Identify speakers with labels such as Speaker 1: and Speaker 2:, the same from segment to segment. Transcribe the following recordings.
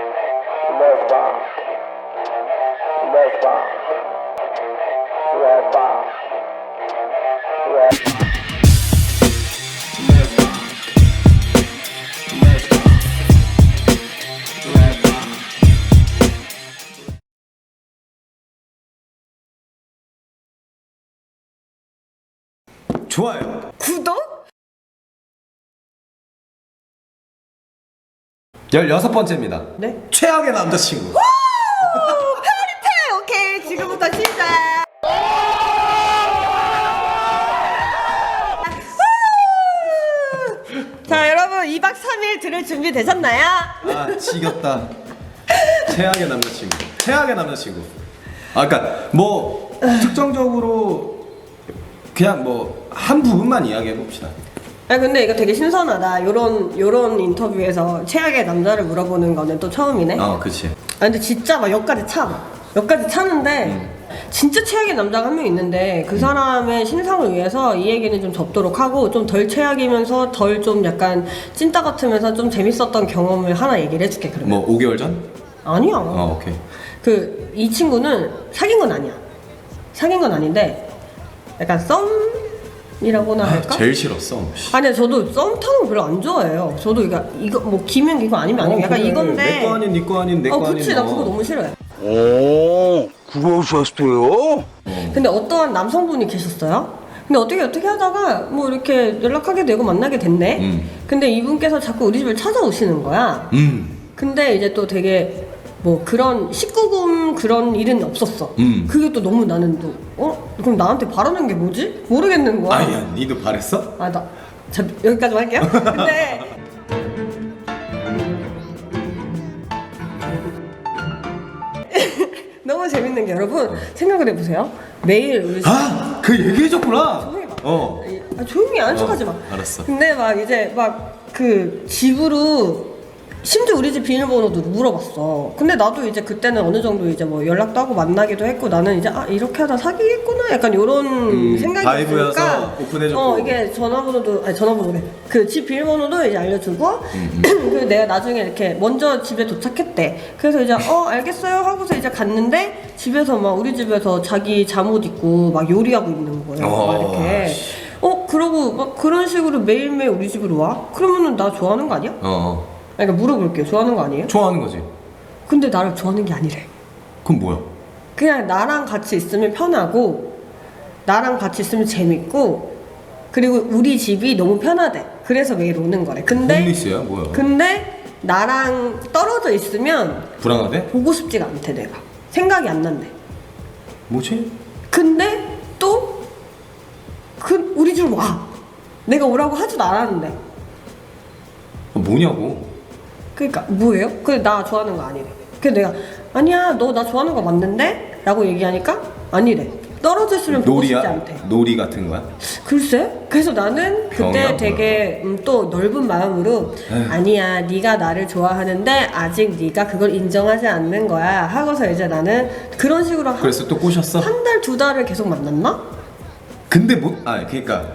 Speaker 1: Never. Never. Never. Never.
Speaker 2: 좋아요.
Speaker 3: 구독?
Speaker 2: 16번째입니다.
Speaker 3: 네.
Speaker 2: 최악의 남자친구.
Speaker 3: 네, 오케이 지금부터 시작. 자 여러분 2박 3일 들을 준비 되셨나요?
Speaker 2: 아, 지겹다. 최악의 남자친구. 최악의 남자친구. 아, 그러니까 뭐 특정적으로 그냥 뭐 한 부분만 이야기해 봅시다.
Speaker 3: 아 근데 이거 되게 신선하다. 요런 요런 인터뷰에서 최악의 남자를 물어보는 거는 또 처음이네.
Speaker 2: 어, 그렇지.
Speaker 3: 아 근데 진짜 막 여기까지 차. 막. 여기까지 차는데
Speaker 2: 음.
Speaker 3: 진짜 최악의 남자가 한 명 있는데 그 사람의 신상을 위해서 이 얘기는 좀 접도록 하고 좀 덜 최악이면서 덜 좀 약간 찐따 같으면서 좀 재밌었던 경험을 하나 얘기를 해줄게 그러면.
Speaker 2: 뭐 5개월 전?
Speaker 3: 아니야.
Speaker 2: 어, 오케이.
Speaker 3: 그 이 친구는 사귄 건 아니야. 사귄 건 아닌데 약간 썸 이라고나
Speaker 2: 아,
Speaker 3: 할까?
Speaker 2: 제일 싫었어.
Speaker 3: 아니 저도 썸 타는 거 별로 안 좋아해요. 저도 이거 이거 뭐 기면 이거 아니면 아니면 약간 이건데.
Speaker 2: 내거 아닌 네거 아닌 내거
Speaker 3: 어,
Speaker 2: 아닌.
Speaker 3: 그치 나
Speaker 2: 어.
Speaker 3: 그거 너무 싫어해.
Speaker 4: 오, 그러셨어요?
Speaker 3: 근데 어떠한 남성분이 계셨어요. 근데 어떻게 어떻게 하다가 뭐 이렇게 연락하게 되고 만나게 됐네.
Speaker 2: 음.
Speaker 3: 근데 이분께서 자꾸 우리 집을 찾아오시는 거야.
Speaker 2: 음.
Speaker 3: 근데 이제 또 되게 뭐 그런 19금 그런 일은 없었어.
Speaker 2: 음.
Speaker 3: 그게 또 너무 나는 또 어? 그럼 나한테 바라는 게 뭐지? 모르겠는 거야.
Speaker 2: 아니야, 니도 바랬어?
Speaker 3: 아, 나, 자, 여기까지만 할게요. 근데. 너무 재밌는 게 여러분, 생각을 해보세요. 매일 우리.
Speaker 2: 아, 그 얘기해줬구나.
Speaker 3: 조용히.
Speaker 2: 어.
Speaker 3: 아, 조용히 안 척하지 마.
Speaker 2: 어, 알았어.
Speaker 3: 근데 막 이제 막 그 집으로 심지어 우리 집 비밀번호도 물어봤어. 근데 나도 이제 그때는 어느 정도 이제 뭐 연락도 하고 만나기도 했고 나는 이제 아 이렇게 하다 사귀겠구나 약간 요런
Speaker 2: 음,
Speaker 3: 생각이
Speaker 2: 바이브여서 오픈해줬고.
Speaker 3: 어 이게 전화번호도 아니 전화번호래 그집 비밀번호도 이제 알려주고
Speaker 2: 음,
Speaker 3: 그리고 내가 나중에 이렇게 먼저 집에 도착했대. 그래서 이제 어 알겠어요 하고서 이제 갔는데 집에서 막 우리 집에서 자기 잠옷 입고 막 요리하고 있는 거예요. 막
Speaker 2: 어,
Speaker 3: 이렇게.
Speaker 2: 씨.
Speaker 3: 어 그러고 막 그런 식으로 매일매일 우리 집으로 와? 그러면은 나 좋아하는 거 아니야?
Speaker 2: 어, 어.
Speaker 3: 그러니까 물어볼게요. 좋아하는 거 아니에요?
Speaker 2: 좋아하는 거지.
Speaker 3: 근데 나를 좋아하는 게 아니래.
Speaker 2: 그럼 뭐야?
Speaker 3: 그냥 나랑 같이 있으면 편하고 나랑 같이 있으면 재밌고 그리고 우리 집이 너무 편하대. 그래서 매일 오는 거래. 근데
Speaker 2: 홈리스야 뭐야?
Speaker 3: 근데 나랑 떨어져 있으면
Speaker 2: 불안하대?
Speaker 3: 보고 싶지가 않대 내가. 생각이 안 난대.
Speaker 2: 뭐지?
Speaker 3: 근데 또 그 우리 집 와. 내가 오라고 하지도 않았는데.
Speaker 2: 어, 뭐냐고?
Speaker 3: 그러니까 뭐예요? 근데 나 좋아하는 거 아니래. 그래서 내가 아니야 너 나 좋아하는 거 맞는데? 라고 얘기하니까 아니래. 떨어져 있으면 보고 싶지
Speaker 2: 놀이야?
Speaker 3: 않대.
Speaker 2: 놀이 같은 거야?
Speaker 3: 글쎄? 그래서 나는 그때
Speaker 2: 병이야,
Speaker 3: 되게 음, 또 넓은 마음으로. 아니야 네가 나를 좋아하는데 아직 네가 그걸 인정하지 않는 거야 하고서 이제 나는 그런 식으로
Speaker 2: 그래서 또 꼬셨어?
Speaker 3: 한 달 두 달을 계속 만났나?
Speaker 2: 근데 뭐? 아 그러니까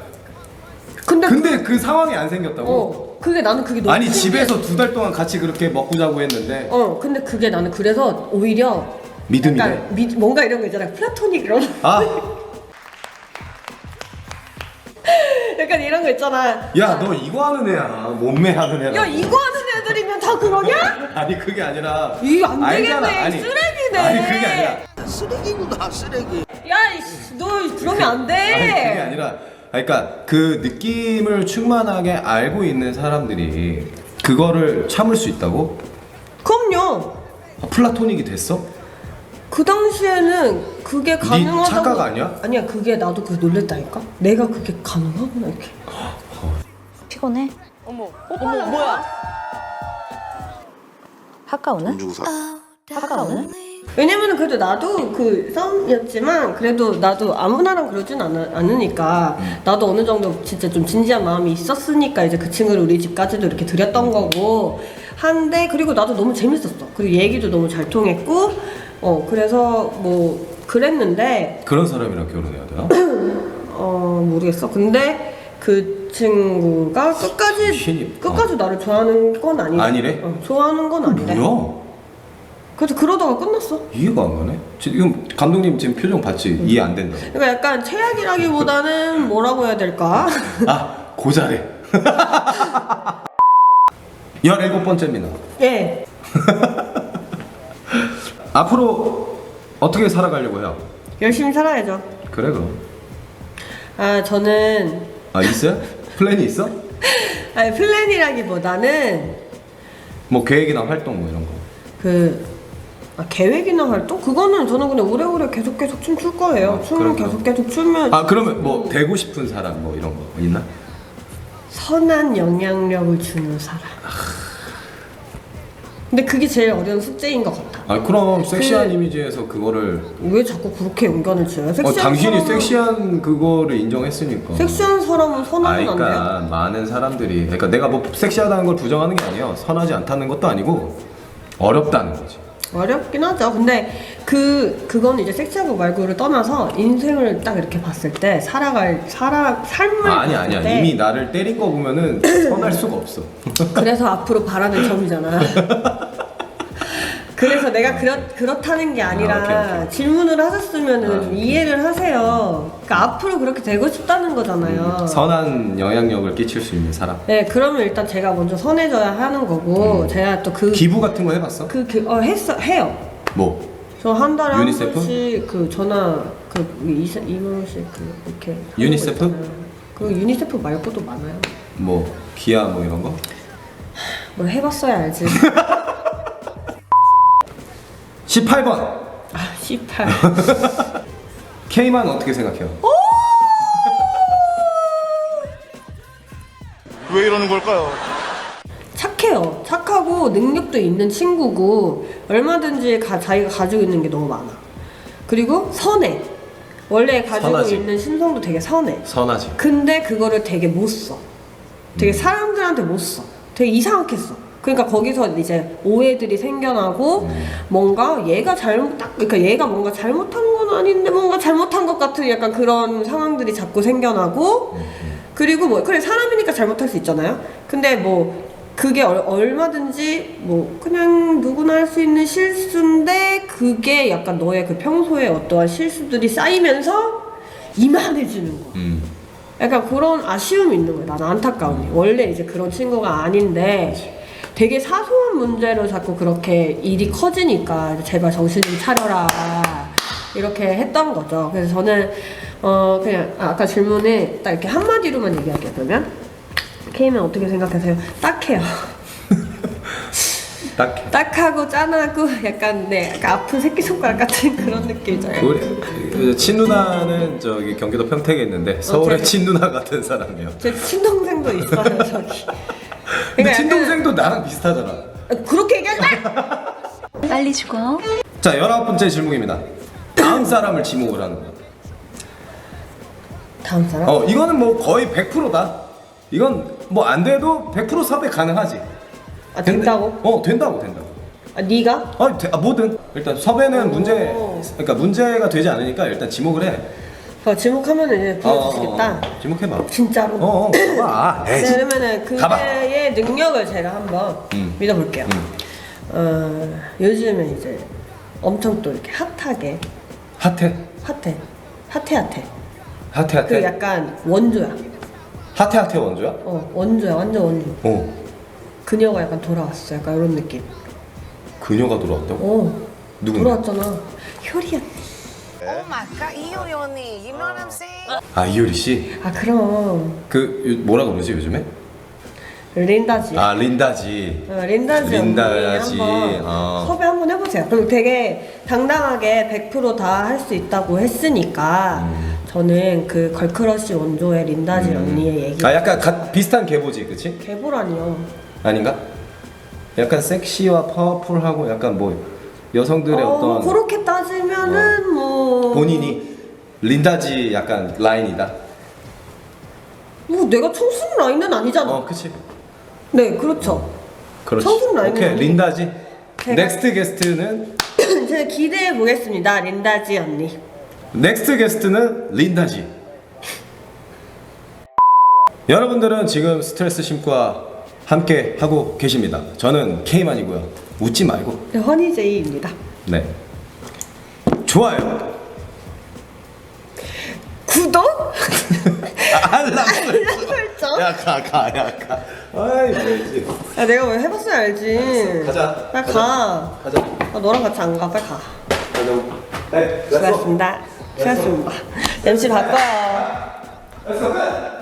Speaker 3: 근데
Speaker 2: 근데 그 상황이 안 생겼다고?
Speaker 3: 어 그게 나는 그게 너무
Speaker 2: 아니
Speaker 3: 신기해.
Speaker 2: 집에서 두 달 동안 같이 그렇게 먹고 자고 했는데
Speaker 3: 어 근데 그게 나는 그래서 오히려
Speaker 2: 믿음이
Speaker 3: 약간 미, 뭔가 이런 거 있잖아 플라토닉 이런
Speaker 2: 아,
Speaker 3: 약간 이런 거 있잖아
Speaker 2: 야 너 이거 하는 애야 몸매 하는 애라
Speaker 3: 야 이거 하는 애들이면 다 그러냐?
Speaker 2: 아니 그게 아니라
Speaker 3: 이거 안
Speaker 2: 알잖아.
Speaker 3: 되겠네.
Speaker 2: 아니,
Speaker 3: 쓰레기네.
Speaker 2: 아니 그게 아니라
Speaker 4: 쓰레기구나, 쓰레기.
Speaker 3: 야너 그러면 안 돼.
Speaker 2: 아니 그게 아니라 그러니까 그 느낌을 충만하게 알고 있는 사람들이 그거를 참을 수 있다고?
Speaker 3: 그럼요.
Speaker 2: 아, 플라토닉이 됐어?
Speaker 3: 그 당시에는 그게 가능하다고.
Speaker 2: 네 착각 아니야?
Speaker 3: 아니야 그게 나도 그 놀랬다니까. 내가 그게 가능하구나 이렇게.
Speaker 5: 피곤해?
Speaker 3: 어머 어머 뭐야?
Speaker 5: 학과오는?
Speaker 4: 주고 사.
Speaker 5: 학과오는?
Speaker 3: 왜냐면은 그래도 나도 그 싸움이었지만 그래도 나도 아무나랑 그러진 않, 않으니까 나도 어느 정도 진짜 좀 진지한 마음이 있었으니까 이제 그 친구를 우리 집까지도 이렇게 들였던 거고 한데 그리고 나도 너무 재밌었어 그리고 얘기도 너무 잘 통했고 어 그래서 뭐 그랬는데
Speaker 2: 그런 사람이랑 결혼해야 되나?
Speaker 3: 어 모르겠어 근데 그 친구가 끝까지
Speaker 2: 신입.
Speaker 3: 끝까지 나를 좋아하는 건 아니래
Speaker 2: 아니래?
Speaker 3: 어, 좋아하는 건 아니래
Speaker 2: 뭐야?
Speaker 3: 그래서 그러다가 끝났어.
Speaker 2: 이해가 안 가네. 지금 감독님 지금 표정 봤지? 이해 안 된다.
Speaker 3: 그러니까 약간 최악이라기보다는 뭐라고 해야 될까?
Speaker 2: 아 고자래. 17번째입니다.
Speaker 3: 예.
Speaker 2: 앞으로 어떻게 살아가려고 해요?
Speaker 3: 열심히 살아야죠.
Speaker 2: 그래 그럼.
Speaker 3: 아 저는
Speaker 2: 아 있어요? 플랜이 있어?
Speaker 3: 아니 플랜이라기보다는
Speaker 2: 뭐 계획이나 활동 뭐 이런 거.
Speaker 3: 그 아, 계획이나 활동 그거는 저는 그냥 오래오래 계속 계속 춤출 거예요.
Speaker 2: 아,
Speaker 3: 춤을
Speaker 2: 그래,
Speaker 3: 계속 계속 추면
Speaker 2: 아 그러면 뭐 되고 싶은 사람 뭐 이런 거 있나?
Speaker 3: 선한 영향력을 주는 사람. 근데 그게 제일 어려운 숙제인 것 같아.
Speaker 2: 아 그럼 섹시한
Speaker 3: 그-
Speaker 2: 이미지에서 그거를
Speaker 3: 왜 자꾸 그렇게 연관을 지어요?
Speaker 2: 어,
Speaker 3: 섹시한
Speaker 2: 당신이
Speaker 3: 사람은-
Speaker 2: 섹시한 그거를 인정했으니까.
Speaker 3: 섹시한 사람은
Speaker 2: 아,
Speaker 3: 선하면 안 돼요?
Speaker 2: 그러니까 많은 사람들이 그러니까 내가 뭐 섹시하다는 걸 부정하는 게 아니에요. 선하지 않다는 것도 아니고 어렵다는 거지.
Speaker 3: 어렵긴 하죠. 근데 그 그건 이제 섹시하고 말고를 떠나서 인생을 딱 이렇게 봤을 때 살아갈 살아 삶을
Speaker 2: 아, 아니 아니야.
Speaker 3: 때
Speaker 2: 이미 나를 때린 거 보면은 선할 수가 없어.
Speaker 3: 그래서 앞으로 바라는 점이잖아. 그래서 내가 그렇, 그렇다는 게 아니라
Speaker 2: 아, 오케이, 오케이.
Speaker 3: 질문을 하셨으면은
Speaker 2: 아,
Speaker 3: 좀. 이해를 하세요. 그러니까 앞으로 그렇게 되고 싶다는 거잖아요.
Speaker 2: 음, 선한 영향력을 끼칠 수 있는 사람.
Speaker 3: 네, 그러면 일단 제가 먼저 선해져야 하는 거고 제가 또그
Speaker 2: 음. 기부 같은 거 해봤어?
Speaker 3: 그, 그, 어, 했어, 해요.
Speaker 2: 뭐?
Speaker 3: 저 한 달에
Speaker 2: 유니세프?
Speaker 3: 한 번씩 그 전화 그 이사 이만 원씩 그 이렇게 하는 거
Speaker 2: 유니세프?
Speaker 3: 있잖아요. 그 유니세프 말고도 많아요.
Speaker 2: 뭐 기아 뭐 이런 거?
Speaker 3: 뭘 해봤어야 알지.
Speaker 2: 18번
Speaker 3: 아, 18.
Speaker 2: K만 어떻게 생각해요?
Speaker 1: 왜 이러는 걸까요?
Speaker 3: 착해요. 착하고 능력도 있는 친구고 얼마든지 가, 자기가 가지고 있는 게 너무 많아. 그리고 선해. 원래 가지고
Speaker 2: 선하지.
Speaker 3: 있는 심성도 되게 선해.
Speaker 2: 선하지.
Speaker 3: 근데 그거를 되게 못 써. 되게 사람들한테 못 써. 되게 이상하게 써. 그러니까 거기서 이제 오해들이 생겨나고 뭔가 얘가 잘못 딱 그러니까 얘가 뭔가 잘못한 건 아닌데 뭔가 잘못한 것 같은 약간 그런 상황들이 자꾸 생겨나고 그리고 뭐 그래 사람이니까 잘못할 수 있잖아요. 근데 뭐 그게 얼, 얼마든지 뭐 그냥 누구나 할 수 있는 실수인데 그게 약간 너의 그 평소에 어떠한 실수들이 쌓이면서 이만해지는 거.
Speaker 2: 음.
Speaker 3: 약간 그런 아쉬움이 있는 거야. 나는 안타까운 게. 원래 이제 그런 친구가 아닌데 되게 사소한 문제로 자꾸 그렇게 일이 커지니까 제발 정신 좀 차려라. 이렇게 했던 거죠. 그래서 저는 어 그냥 아, 아까 질문에 딱 이렇게 한마디로만 얘기할게요. 그러면 케이는 어떻게 생각하세요? 딱해요.
Speaker 2: 딱해.
Speaker 3: 딱하고 짠하고 약간 네 약간 아픈 새끼 손가락 같은 그런 느낌이잖아요.
Speaker 2: 우리 친누나는 저기 경기도 평택에 있는데 서울의
Speaker 3: 어,
Speaker 2: 친누나 같은 사람이에요.
Speaker 3: 제 친동생도 있어요 저기.
Speaker 2: 근데
Speaker 3: 그러니까
Speaker 2: 친동생도 나랑 비슷하잖아.
Speaker 3: 약간 그렇게 얘기하지 마!
Speaker 5: 빨리 죽어.
Speaker 2: 자, 열아홉 번째 질문입니다. 다음 사람을 지목을 하는 거야.
Speaker 3: 다음 사람?
Speaker 2: 어, 이거는 뭐 거의 100%다. 이건 뭐 안 돼도 100% 섭외 가능하지.
Speaker 3: 아 된다고?
Speaker 2: 어, 된다고, 된다고.
Speaker 3: 아 네가?
Speaker 2: 아, 돼, 아 뭐든 일단 섭외는
Speaker 3: 오.
Speaker 2: 문제, 그러니까 문제가 되지 않으니까 일단 지목을 해.
Speaker 3: 어, 지목하면 이제
Speaker 2: 어, 어. 어, 지목해봐.
Speaker 3: 진짜로.
Speaker 2: 어, 어, 봐봐.
Speaker 3: 네,
Speaker 2: 에이,
Speaker 3: 그러면은
Speaker 2: 가봐.
Speaker 3: 그의 능력을 제가 한번
Speaker 2: 음.
Speaker 3: 믿어볼게요.
Speaker 2: 음.
Speaker 3: 어 요즘에 이제 엄청 또 이렇게 핫하게
Speaker 2: 핫해,
Speaker 3: 핫해 핫해 핫해
Speaker 2: 핫해, 핫해.
Speaker 3: 그 약간 원조야.
Speaker 2: 핫해, 핫해 원조야?
Speaker 3: 어 원조야 완전 원조.
Speaker 2: 어,
Speaker 3: 그녀가 약간 돌아왔어. 약간 이런 느낌.
Speaker 2: 그녀가 돌아왔다고?
Speaker 3: 어
Speaker 2: 누군데?
Speaker 3: 돌아왔잖아. 효리야.
Speaker 6: Oh my god, 이효리 언니, you know what I'm saying?
Speaker 2: 아 이효리 씨,
Speaker 3: 아 그럼
Speaker 2: 그 요- 뭐라 그러지 요즘에?
Speaker 3: 린다지.
Speaker 2: 아 린다지.
Speaker 3: 어, 린다지
Speaker 2: 린다지,
Speaker 3: 언니 한번
Speaker 2: 어.
Speaker 3: 섭외 한번 해보세요. 그럼 되게 당당하게 100%다 할 수 있다고 했으니까
Speaker 2: 음.
Speaker 3: 저는 그 걸크러쉬 원조의 린다지 언니의 얘기
Speaker 2: 아 약간 가, 비슷한 계보지, 그치?
Speaker 3: 개보라니요.
Speaker 2: 아닌가? 약간 섹시와 파워풀하고 약간 뭐 여성들의
Speaker 3: 어,
Speaker 2: 어,
Speaker 3: 떤뭐 그렇게 따지면은 뭐
Speaker 2: 본인이 린다지 약간 라인이다.
Speaker 3: 뭐 내가 청순 라인은 아니잖아.
Speaker 2: 어, 그치.
Speaker 3: 네, 그렇죠.
Speaker 2: 그렇지.
Speaker 3: 청순 라인은
Speaker 2: 오케이,
Speaker 3: 아니고.
Speaker 2: 린다지.
Speaker 3: 제가-
Speaker 2: 넥스트 게스트는
Speaker 3: 제가 기대해 보겠습니다, 린다지 언니.
Speaker 2: 넥스트 게스트는 린다지. 여러분들은 지금 스트레스 심과 함께 하고 계십니다. 저는 K만이고요. 웃지 말고.
Speaker 3: 네, 허니제이입니다.
Speaker 2: 네. 좋아요.
Speaker 3: 구독?
Speaker 2: 알람
Speaker 3: 설정?
Speaker 2: 야, 가, 가, 야, 가. 아이, 뭐지.
Speaker 3: 야, 내가 왜 해봤어야 알지.
Speaker 2: 가자.
Speaker 3: 빨리
Speaker 2: 가자.
Speaker 3: 가.
Speaker 2: 가자.
Speaker 3: 아, 너랑 같이 안 가. 빨리 가.
Speaker 2: 네,
Speaker 3: 수고하셨습니다. 수고하셨습니다. MC 바꿔요.
Speaker 2: 렛츠 고.